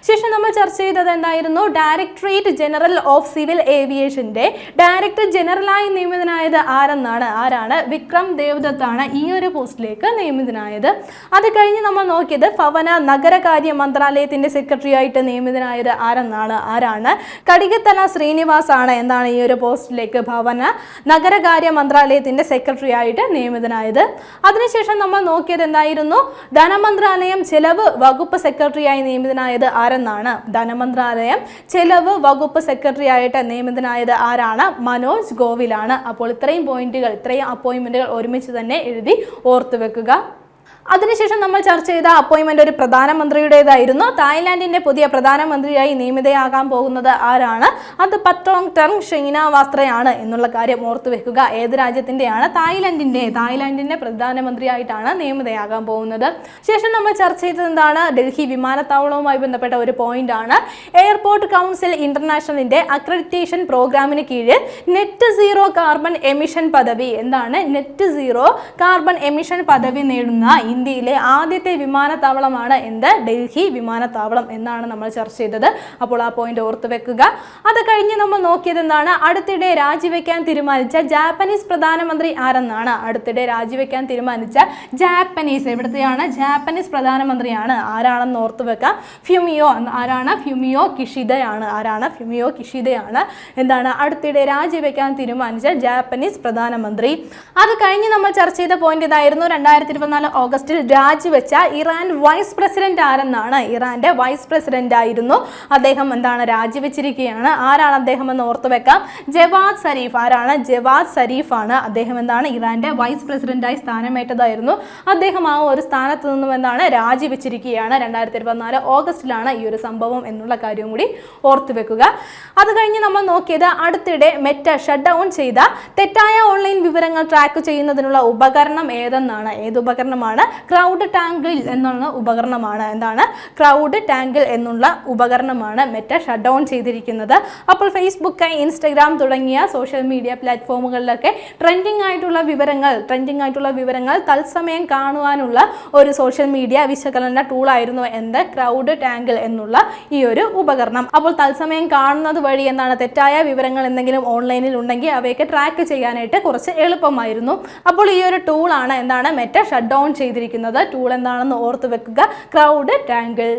ശേഷം നമ്മൾ ചർച്ച ചെയ്തത് എന്തായിരുന്നു? ഡയറക്ടറേറ്റ് ജനറൽ ഓഫ് സിവിൽ ഏവിയേഷന്റെ ഡയറക്ടർ ജനറലായി നിയമിതനായത് ആരെന്നാണ്? ആരാണ്? വിക്രം ദേവദത്താണ് ഈ ഒരു പോസ്റ്റിലേക്ക് നിയമിതനായത്. അത് കഴിഞ്ഞ് നമ്മൾ നോക്കിയത് ഭവന നഗരകാര്യ മന്ത്രാലയത്തിന്റെ സെക്രട്ടറി ആയിട്ട് നിയമിതനായത് ആരെന്നാണ്? ആരാണ്? കടികത്തല ശ്രീനിവാസ് ആണ് എന്താണ് ഈ ഒരു പോസ്റ്റിലേക്ക് ഭവന നഗരകാര്യ മന്ത്രാലയത്തിന്റെ സെക്രട്ടറി ആയിട്ട് നിയമിതനായത്. അതിനുശേഷം നമ്മൾ നോക്കിയത് എന്തായിരുന്നു? ധനമന്ത്രാലയം ചെലവ് വകുപ്പ് സെക്രട്ടറിയായി നിയമിതനായത് ആരെന്നാണ്? ധനമന്ത്രാലയം ചെലവ് വകുപ്പ് സെക്രട്ടറി ആയിട്ട് നിയമിതനായത് ആരാണ്? മനോജ് ഗോവിലാണ്. അപ്പോൾ ഇത്രയും പോയിന്റുകൾ ഇത്രയും അപ്പോയിന്റ്മെന്റുകൾ ഒരുമിച്ച് തന്നെ എഴുതി ഓർത്തു വെക്കുക അതിനുശേഷം നമ്മൾ ചർച്ച ചെയ്ത അപ്പോയിൻമെന്റ് ഒരു പ്രധാനമന്ത്രിയുടേതായിരുന്നു. തായ്ലാന്റിന്റെ പുതിയ പ്രധാനമന്ത്രിയായി നിയമിതയാകാൻ പോകുന്നത് ആരാണ്? അത് പറ്റോങ് ടെങ് ഷെയ്നാവാസ്ത്രയാണ് എന്നുള്ള കാര്യം ഓർത്തു വെക്കുക. ഏത് രാജ്യത്തിന്റെയാണ്? തായ്ലാന്റിന്റെ തായ്ലാന്റിന്റെ പ്രധാനമന്ത്രിയായിട്ടാണ് നിയമിതയാകാൻ പോകുന്നത്. ശേഷം നമ്മൾ ചർച്ച ചെയ്തത് എന്താണ്? ഡൽഹി വിമാനത്താവളവുമായി ബന്ധപ്പെട്ട ഒരു പോയിന്റ് ആണ് എയർപോർട്ട് കൗൺസിൽ ഇന്റർനാഷണലിന്റെ അക്രഡിറ്റേഷൻ പ്രോഗ്രാമിന് കീഴിൽ നെറ്റ് സീറോ കാർബൺ എമിഷൻ പദവി. എന്താണ്? നെറ്റ് സീറോ കാർബൺ എമിഷൻ പദവി നേടുന്ന ഇന്ത്യയിലെ ആദ്യത്തെ വിമാനത്താവളമാണ് എന്ത്? ഡൽഹി വിമാനത്താവളം എന്നാണ് നമ്മൾ ചർച്ച ചെയ്തത്. അപ്പോൾ ആ പോയിന്റ് ഓർത്ത് വെക്കുക. അത് കഴിഞ്ഞ് നമ്മൾ നോക്കിയത് എന്താണ്? അടുത്തിടെ രാജിവെക്കാൻ തീരുമാനിച്ച ജാപ്പനീസ് പ്രധാനമന്ത്രി ആരെന്നാണ്? അടുത്തിടെ രാജിവെക്കാൻ തീരുമാനിച്ച ജാപ്പനീസ് എവിടത്തെയാണ്? ജാപ്പനീസ് പ്രധാനമന്ത്രിയാണ്. ആരാണെന്ന് ഓർത്ത് വെക്കാം ഫ്യൂമിയോ ആരാണ്? ഫ്യൂമിയോ കിഷിദയാണ്. ആരാണ്? ഫ്യൂമിയോ കിഷിദയാണ്. എന്താണ്? അടുത്തിടെ രാജിവെക്കാൻ തീരുമാനിച്ച ജാപ്പനീസ് പ്രധാനമന്ത്രി. അത് കഴിഞ്ഞ് നമ്മൾ ചർച്ച ചെയ്ത പോയിന്റ് ഇതായിരുന്നു രണ്ടായിരത്തി ഇരുപത്തിനാല് ഓഗസ്റ്റിൽ രാജിവെച്ച ഇറാൻ വൈസ് പ്രസിഡന്റ് ആരെന്നാണ് ഇറാന്റെ വൈസ് പ്രസിഡന്റ് ആയിരുന്നു. അദ്ദേഹം എന്താണ് രാജിവെച്ചിരിക്കുകയാണ്? ആരാണ് അദ്ദേഹം എന്ന് ഓർത്തു വെക്കാം. Javad Zarif. ആരാണ്? ജവാദ് സരീഫ് ആണ് അദ്ദേഹം എന്താണ് ഇറാന്റെ വൈസ് പ്രസിഡന്റായി സ്ഥാനമേറ്റതായിരുന്നു. അദ്ദേഹം ആ ഒരു സ്ഥാനത്ത് നിന്നും എന്താണ് രാജിവെച്ചിരിക്കുകയാണ്. രണ്ടായിരത്തി ഇരുപത്തിനാല് ഓഗസ്റ്റിലാണ് ഈ ഒരു സംഭവം എന്നുള്ള കാര്യം കൂടി ഓർത്തു വെക്കുക. അത് കഴിഞ്ഞ് നമ്മൾ നോക്കിയത് അടുത്തിടെ മെറ്റ ഷട്ട് ഡൗൺ ചെയ്ത തെറ്റായ ഓൺലൈൻ വിവരങ്ങൾ ട്രാക്ക് ചെയ്യുന്നതിനുള്ള ഉപകരണം ഏതെന്നാണ്? ഏത് ഉപകരണമാണ്? ക്രൗഡ് ടാങ്കിൾ എന്നുള്ള ഉപകരണമാണ്. എന്താണ്? ക്രൗഡ് ടാങ്കിൾ എന്നുള്ള ഉപകരണമാണ് മെറ്റ ഷട്ട് ഡൗൺ ചെയ്തിരിക്കുന്നത്. അപ്പോൾ ഫേസ്ബുക്ക് ഇൻസ്റ്റഗ്രാം തുടങ്ങിയ സോഷ്യൽ മീഡിയ പ്ലാറ്റ്ഫോമുകളിലൊക്കെ ട്രെൻഡിങ് ആയിട്ടുള്ള വിവരങ്ങൾ ട്രെൻഡിങ് ആയിട്ടുള്ള വിവരങ്ങൾ തത്സമയം കാണുവാനുള്ള ഒരു സോഷ്യൽ മീഡിയ വിശകലന ടൂളായിരുന്നു എന്ത്? ക്രൗഡ് ടാങ്കിൾ എന്നുള്ള ഈ ഒരു ഉപകരണം. അപ്പോൾ തത്സമയം കാണുന്നത് വഴി എന്താണ്? തെറ്റായ വിവരങ്ങൾ എന്തെങ്കിലും ഓൺലൈനിൽ ഉണ്ടെങ്കിൽ അവയൊക്കെ ട്രാക്ക് ചെയ്യാനായിട്ട് കുറച്ച് എളുപ്പമായിരുന്നു. അപ്പോൾ ഈ ഒരു ടൂളാണ് എന്താണ്? മെറ്റ ഷട്ട് ഡൗൺ ചെയ്തിരിക്കുന്നത്. ടൂൾ എന്താണെന്ന് ഓർത്ത് വെക്കുക. ക്രൗഡ് ടാങ്കിൾ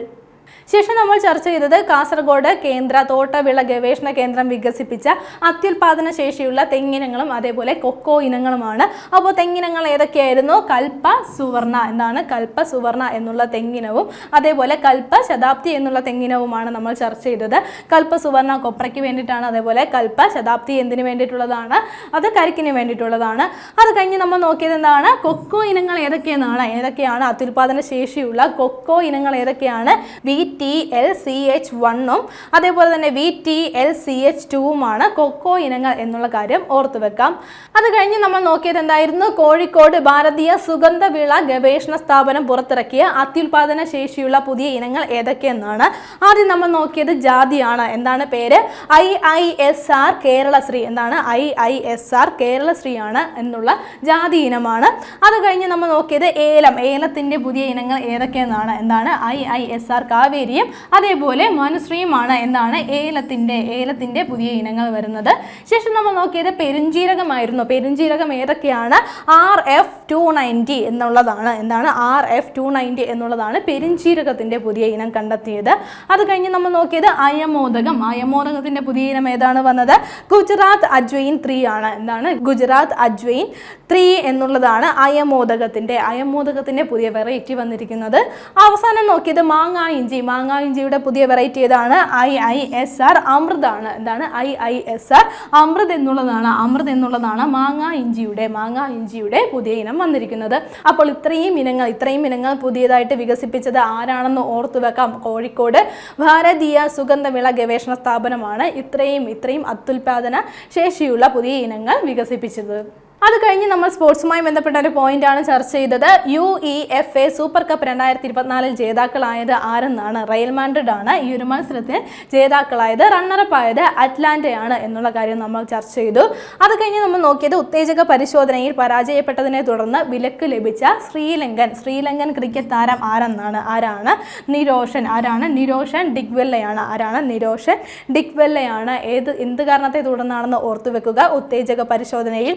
ശേഷം നമ്മൾ ചർച്ച ചെയ്തത് കാസർഗോഡ് കേന്ദ്ര തോട്ടവിള ഗവേഷണ കേന്ദ്രം വികസിപ്പിച്ച അത്യുൽപാദന ശേഷിയുള്ള തെങ്ങിനങ്ങളും അതേപോലെ കൊക്കോ ഇനങ്ങളുമാണ്. അപ്പോൾ തെങ്ങിനങ്ങൾ ഏതൊക്കെയായിരുന്നു? കൽപ്പ സുവർണ എന്നാണ് കൽപ്പ സുവർണ എന്നുള്ള തെങ്ങിനവും അതേപോലെ കൽപ്പ ശതാബ്ദി എന്നുള്ള തെങ്ങിനവുമാണ് നമ്മൾ ചർച്ച ചെയ്തത്. കൽപ്പ സുവർണ കൊപ്രയ്ക്ക് വേണ്ടിയിട്ടാണ് അതേപോലെ കൽപ്പ ശതാബ്ദി എന്തിനു വേണ്ടിയിട്ടുള്ളതാണ്? അത് കരിക്കിന് വേണ്ടിയിട്ടുള്ളതാണ്. അത് കഴിഞ്ഞ് നമ്മൾ നോക്കിയത് എന്താണ്? കൊക്കോ ഇനങ്ങൾ ഏതൊക്കെയെന്നാണ്? ഏതൊക്കെയാണ് അത്യുൽപാദന ശേഷിയുള്ള കൊക്കോ ഇനങ്ങൾ ഏതൊക്കെയാണ്? V T L C H വണ്ണും അതേപോലെ തന്നെ V T L C H ടുവുമാണ് cocoa ഇനങ്ങൾ എന്നുള്ള കാര്യം ഓർത്തു വെക്കാം. അത് കഴിഞ്ഞ് നമ്മൾ നോക്കിയത് എന്തായിരുന്നു? കോഴിക്കോട് ഭാരതീയ സുഗന്ധവിള ഗവേഷണ സ്ഥാപനം പുറത്തിറക്കിയ അത്യുൽപാദന ശേഷിയുള്ള പുതിയ ഇനങ്ങൾ ഏതൊക്കെയെന്നാണ് ആദ്യം നമ്മൾ നോക്കിയത് ജാതിയാണ്. എന്താണ് പേര്? I I S R Keralashree. എന്താണ്? ഐ ഐ എസ് ആർ കേരളശ്രീയാണ് എന്നുള്ള ജാതി ഇനമാണ്. അത് കഴിഞ്ഞ് നമ്മൾ നോക്കിയത് ഏലം. ഏലത്തിന്റെ പുതിയ ഇനങ്ങൾ ഏതൊക്കെയെന്നാണ്? എന്താണ്? ഐ ഐ എസ് ആർ കാവേരിയും അതേപോലെ മനുശ്രീയുമാണ് എന്നാണ് ഏലത്തിന്റെ ഏലത്തിന്റെ പുതിയ ഇനങ്ങൾ വരുന്നത്. ശേഷം നമ്മൾ നോക്കിയത് പെരുംജീരകമായിരുന്നു. പെരുംജീരകം ഏതൊക്കെയാണ്? ആർ എഫ് ടു നയന്റി എന്നുള്ളതാണ്. എന്താണ്? ആർ എഫ് ടു നയന്റി എന്നുള്ളതാണ് പെരുംജീരകത്തിന്റെ പുതിയ ഇനം കണ്ടെത്തിയത്. അത് കഴിഞ്ഞ് നമ്മൾ നോക്കിയത് അയമോദകം. അയമോദകത്തിന്റെ പുതിയ ഇനം ഏതാണ് വന്നത്? ഗുജറാത്ത് അജ്വൈൻ ത്രീ ആണ്. എന്താണ്? ഗുജറാത്ത് അജ്വൈൻ ത്രീ എന്നുള്ളതാണ് അയമോദകത്തിന്റെ അയമോദകത്തിന്റെ പുതിയ വെറൈറ്റി വന്നിരിക്കുന്നത്. അവസാനം നോക്കിയത് മാങ്ങാ മാങ്ങാ ഇഞ്ചിയുടെ പുതിയ വെറൈറ്റി ഏതാണ്? ഐ ഐ എസ് ആർ അമൃതാണ് എന്താണ്? I I S R Amrit എന്നുള്ളതാണ് അമൃത് എന്നുള്ളതാണ് മാങ്ങ ഇഞ്ചിയുടെ മാങ്ങ ഇഞ്ചിയുടെ പുതിയ ഇനം വന്നിരിക്കുന്നത്. അപ്പോൾ ഇത്രയും ഇനങ്ങൾ ഇത്രയും ഇനങ്ങൾ പുതിയതായിട്ട് വികസിപ്പിച്ചത് ആരാണെന്ന് ഓർത്തു വെക്കാം. കോഴിക്കോട് ഭാരതീയ സുഗന്ധവിള ഗവേഷണ സ്ഥാപനമാണ് ഇത്രയും ഇത്രയും അത്യുൽപാദന ശേഷിയുള്ള പുതിയ ഇനങ്ങൾ വികസിപ്പിച്ചത്. അത് കഴിഞ്ഞ് നമ്മൾ സ്പോർട്സുമായി ബന്ധപ്പെട്ട ഒരു പോയിന്റ് ആണ് ചർച്ച ചെയ്തത്. U E F A super cup രണ്ടായിരത്തി ഇരുപത്തിനാലിൽ ജേതാക്കളായത് ആരെന്നാണ്? റയൽ മാൻഡ്രിഡ് ആണ് ഈ ഒരു മത്സരത്തിൽ ജേതാക്കളായത് റണ്ണറപ്പ് ആയത് അറ്റ്ലാന്റയാണ് എന്നുള്ള കാര്യം നമ്മൾ ചർച്ച ചെയ്തു. അത് കഴിഞ്ഞ് നമ്മൾ നോക്കിയത് ഉത്തേജക പരിശോധനയിൽ പരാജയപ്പെട്ടതിനെ തുടർന്ന് വിലക്ക് ലഭിച്ച ശ്രീലങ്കൻ ശ്രീലങ്കൻ ക്രിക്കറ്റ് താരം ആരെന്നാണ്? ആരാണ്? നിരോഷൻ. ആരാണ്? നിരോഷൻ ഡിഗ്വെല്ലയാണ്. ആരാണ്? നിരോഷൻ ഡിഗ്വെല്ലയാണ്. ഏത് എന്ത് കാരണത്തെ തുടർന്നാണെന്ന് ഓർത്തുവെക്കുക. ഉത്തേജക പരിശോധനയിൽ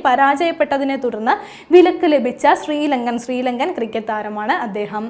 പരാജയപ്പെട്ടതിനെ തുടർന്ന് വിലക്ക് ലഭിച്ച ശ്രീലങ്കൻ ശ്രീലങ്കൻ ക്രിക്കറ്റ് താരമാണ് അദ്ദേഹം.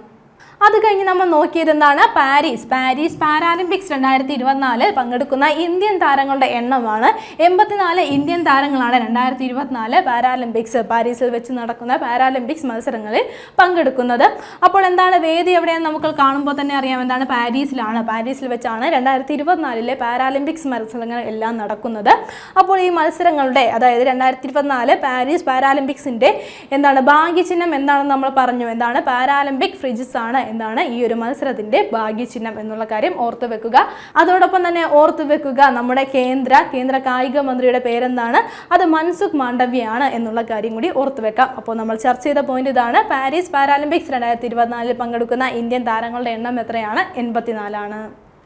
അത് കഴിഞ്ഞ് നമ്മൾ നോക്കിയത് എന്താണ്? പാരീസ്. പാരീസ് പാരാലിമ്പിക്സ് രണ്ടായിരത്തി ഇരുപത്തിനാല് പങ്കെടുക്കുന്ന ഇന്ത്യൻ താരങ്ങളുടെ എണ്ണമാണ്. എൺപത്തിനാല് ഇന്ത്യൻ താരങ്ങളാണ് രണ്ടായിരത്തി ഇരുപത്തിനാല് പാരാലിമ്പിക്സ് പാരീസിൽ വെച്ച് നടക്കുന്ന പാരാലിമ്പിക്സ് മത്സരങ്ങളിൽ പങ്കെടുക്കുന്നത്. അപ്പോൾ എന്താണ് വേദി എവിടെയാണ് നമുക്ക് കാണുമ്പോൾ തന്നെ അറിയാം എന്താണ് പാരീസിലാണ്. പാരീസിൽ വെച്ചാണ് രണ്ടായിരത്തി ഇരുപത്തിനാലിലെ പാരാലിമ്പിക്സ് മത്സരങ്ങൾ എല്ലാം നടക്കുന്നത്. അപ്പോൾ ഈ മത്സരങ്ങളുടെ അതായത് രണ്ടായിരത്തി ഇരുപത്തിനാല് പാരീസ് പാരാലിമ്പിക്സിന്റെ എന്താണ് ഭാഗ്യചിഹ്നം എന്താണെന്ന് നമ്മൾ പറഞ്ഞു. എന്താണ്? പാരാലിമ്പിക് ഫ്രിഡ്ജസ് ആണ്. എന്താണ് ഈ ഒരു മത്സരത്തിന്റെ ഭാഗ്യചിഹ്നം എന്നുള്ള കാര്യം ഓർത്തു വെക്കുക. അതോടൊപ്പം തന്നെ ഓർത്തു വെക്കുക നമ്മുടെ കേന്ദ്ര കേന്ദ്ര കായിക മന്ത്രിയുടെ പേരെന്താണ്? അത് മൻസുഖ് മാണ്ഡവ്യാണ് എന്നുള്ള കാര്യം കൂടി ഓർത്തു വെക്കാം. അപ്പോൾ നമ്മൾ ചർച്ച ചെയ്ത പോയിന്റ് ഇതാണ്. പാരീസ് പാരാലിമ്പിക്സ് രണ്ടായിരത്തി ഇരുപത്തിനാലിൽ പങ്കെടുക്കുന്ന ഇന്ത്യൻ താരങ്ങളുടെ എണ്ണം എത്രയാണ്? എൺപത്തിനാലാണ്.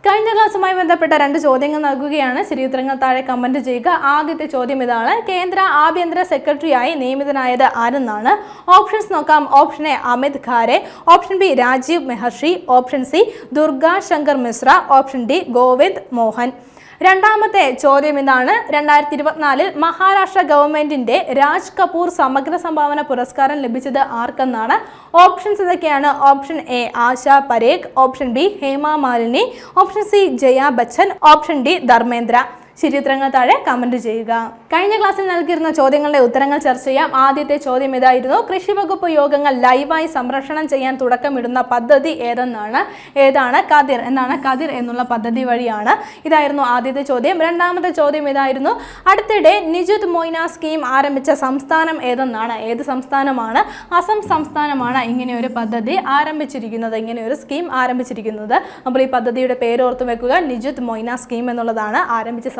കഴിഞ്ഞ ക്ലാസ്സുമായി ബന്ധപ്പെട്ട രണ്ട് ചോദ്യങ്ങൾ നൽകുകയാണ്. ശരിയുത്തരങ്ങൾ താഴെ കമന്റ് ചെയ്യുക. ആദ്യത്തെ ചോദ്യം ഇതാണ്. കേന്ദ്ര ആഭ്യന്തര സെക്രട്ടറിയായി നിയമിതനായത് ആരെന്നാണ്? ഓപ്ഷൻസ് നോക്കാം. Option A Amit Khare. Option B Rajiv Mehrishi. Option C Durga Shankar Mishra. Option D Govind Mohan. രണ്ടാമത്തെ ചോദ്യം ഇതാണ്. രണ്ടായിരത്തി ഇരുപത്തിനാലിൽ മഹാരാഷ്ട്ര ഗവൺമെന്റിന്റെ രാജ് കപൂർ സമഗ്ര സംഭാവന പുരസ്കാരം ലഭിച്ചത് ആർക്കെന്നാണ്? ഓപ്ഷൻസ് ഇതൊക്കെയാണ്. Option A Asha Parekh. Option B Hema Malini. Option C Jaya Bachchan. Option D Dharmendra. ശരിയുത്തരങ്ങൾ താഴെ കമന്റ് ചെയ്യുക. കഴിഞ്ഞ ക്ലാസ്സിൽ നൽകിയിരുന്ന ചോദ്യങ്ങളുടെ ഉത്തരങ്ങൾ ചർച്ച ചെയ്യാം. ആദ്യത്തെ ചോദ്യം ഇതായിരുന്നു. കൃഷി വകുപ്പ് യോഗങ്ങൾ ലൈവായി സംരക്ഷണം ചെയ്യാൻ തുടക്കമിടുന്ന പദ്ധതി ഏതെന്നാണ്? ഏതാണ് കതിർ എന്നാണ് കതിർ എന്നുള്ള പദ്ധതി വഴിയാണ് ഇതായിരുന്നു ആദ്യത്തെ ചോദ്യം. രണ്ടാമത്തെ ചോദ്യം ഇതായിരുന്നു. അടുത്തിടെ നിജുത് മൊയ്ന സ്കീം ആരംഭിച്ച സംസ്ഥാനം ഏതെന്നാണ്? ഏത് സംസ്ഥാനമാണ്? അസം സംസ്ഥാനമാണ് ഇങ്ങനെ ഒരു പദ്ധതി ആരംഭിച്ചിരിക്കുന്നത്. ഇങ്ങനെ ഒരു സ്കീം ആരംഭിച്ചിരിക്കുന്നത്. അപ്പോൾ ഈ പദ്ധതിയുടെ പേര് ഓർത്തു വെക്കുക. നിജുത് മൊയ്ന സ്കീം എന്നുള്ളതാണ് ആരംഭിച്ച